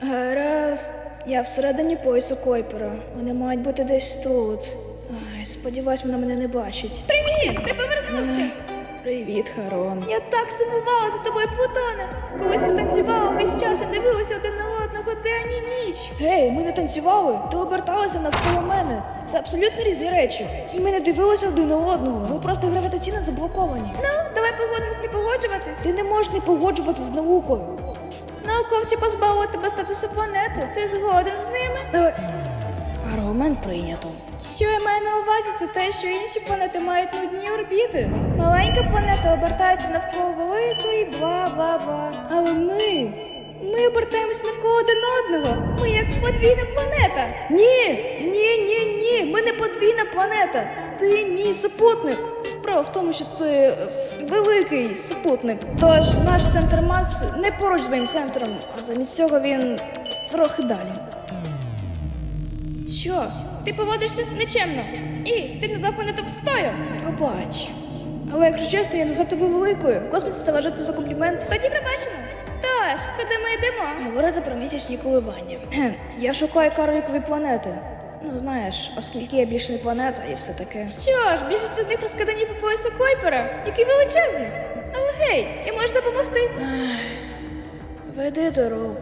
Гаразд, я всередині поясу Койпера. Вони мають бути десь тут. Ай, сподіваюсь, вона мене не бачить. Привіт! Ти повернувся! Привіт, Харон. Я так сумувала за тобою, Плутоне! Колись ми танцювали весь час і дивилися один на одного день і ніч. Гей, ми не танцювали, ти оберталася навколо мене. Це абсолютно різні речі. І ми не дивилися один на одного. Ми просто гравітаційно заблоковані. Ну, давай погодимось не погоджуватись. Ти не можеш не погоджувати з наукою. Науковці позбавили тебе статусу планети. Ти згоден з ними? Е, Аргумент прийнято. Що я маю на увазі, це те, що інші планети мають нудні орбіти. Маленька планета обертається навколо великої, бла-бла-бла. Але ми. Ми обертаємося навколо один одного. Ми як подвійна планета. Ні, ні, ні, ні. Ми не подвійна планета. Ти мій супутник. Справа в тому, що ти великий супутник. Тож наш центр маси не поруч з моїм центром, а замість цього він трохи далі. Що? Ти поводишся нечемно. І ти назвав мене товстою. Пробач. Але якщо чесно, я назвав тебе великою. В космосі це вважається за комплімент. Тоді пробачимо. Тож, куди ми йдемо? Говорити про місячні коливання. Кхе, Я шукаю карликові планети. Ну, знаєш, оскільки я більше не планета і все таке. Що ж, більшість з них розкидані по поясу Койпера, який величезний. Але гей, я можу допомогти. Веди дорогу.